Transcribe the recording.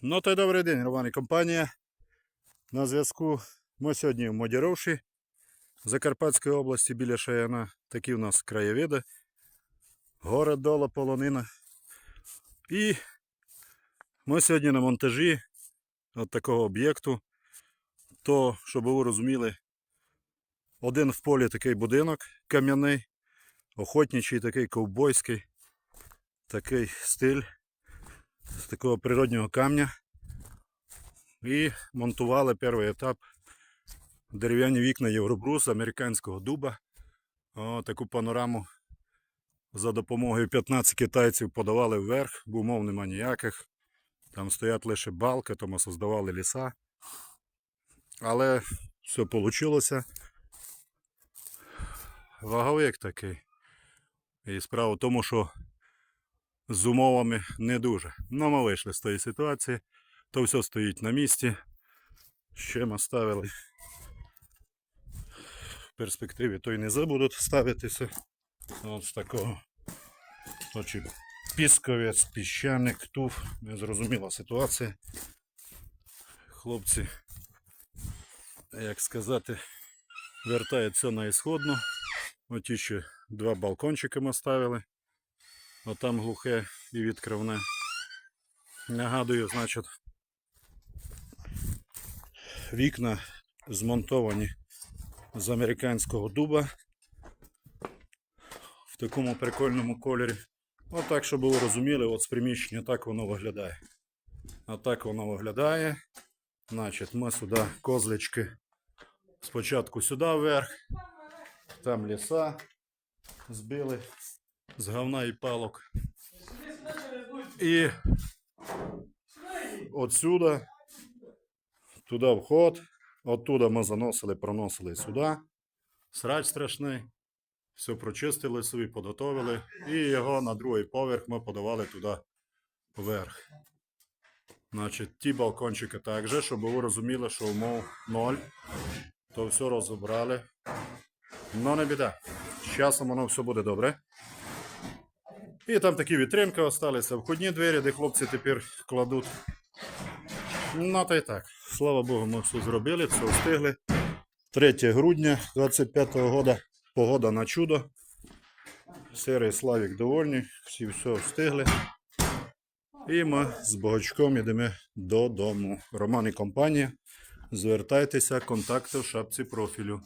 Ну то й добрий день, Роман і компанія. На зв'язку ми сьогодні в Модіровші Закарпатської області біля Шаяна. Такі у нас краєвиди. Гори дола полонина. І ми сьогодні на монтажі от такого об'єкту. То, щоб ви розуміли, один в полі такий будинок кам'яний, охотничий, такий ковбойський, такий стиль з такого природнього камня. І монтували перший етап дерев'яні вікна Євробрус американського дуба. О, таку панораму за допомогою 15 китайців подавали вверх, бо умов нема ніяких. Там стоять лише балки, тому создавали ліса. Але все вийшло. Ваговик такий. І справа в тому, що з умовами не дуже. Ну, ми вийшли з тої ситуації. То все стоїть на місці. Ще ми ставили. В перспективі то й не забудуть ставитися. От з такого. То чи пісковець, піщаник, туф. Незрозуміла ситуація. Хлопці, як сказати, вертаються на ісходну. Оті ще два балкончики ми ставили. Отам глухе і відкривне. Нагадую, значить, вікна змонтовані з американського дуба в такому прикольному кольорі. Отак, щоб ви розуміли, от з приміщення так воно виглядає. Отак воно виглядає. Значить, ми сюди козлички спочатку сюди вверх, там ліса збили з говна і палок. І отсюда туди вход, оттуда ми заносили, проносили сюди. Срач страшний. Все прочистили собі, підготовили. І його на другий поверх ми подавали туди вверх. Значить, ті балкончики також, щоб ви розуміли, що умов ноль. То все розібрали. Ну не біда. З часом воно все буде добре. І там такі вітринки залишилися, входні двері, де хлопці тепер кладуть. Ну, та й так. Слава Богу, ми все зробили, все встигли. 3 грудня 25-го года. Погода на чудо. Серий Славік довольний, всі все встигли. І ми з Богачком йдемо додому. Роман і компанія. Звертайтеся, контакти в шапці профілю.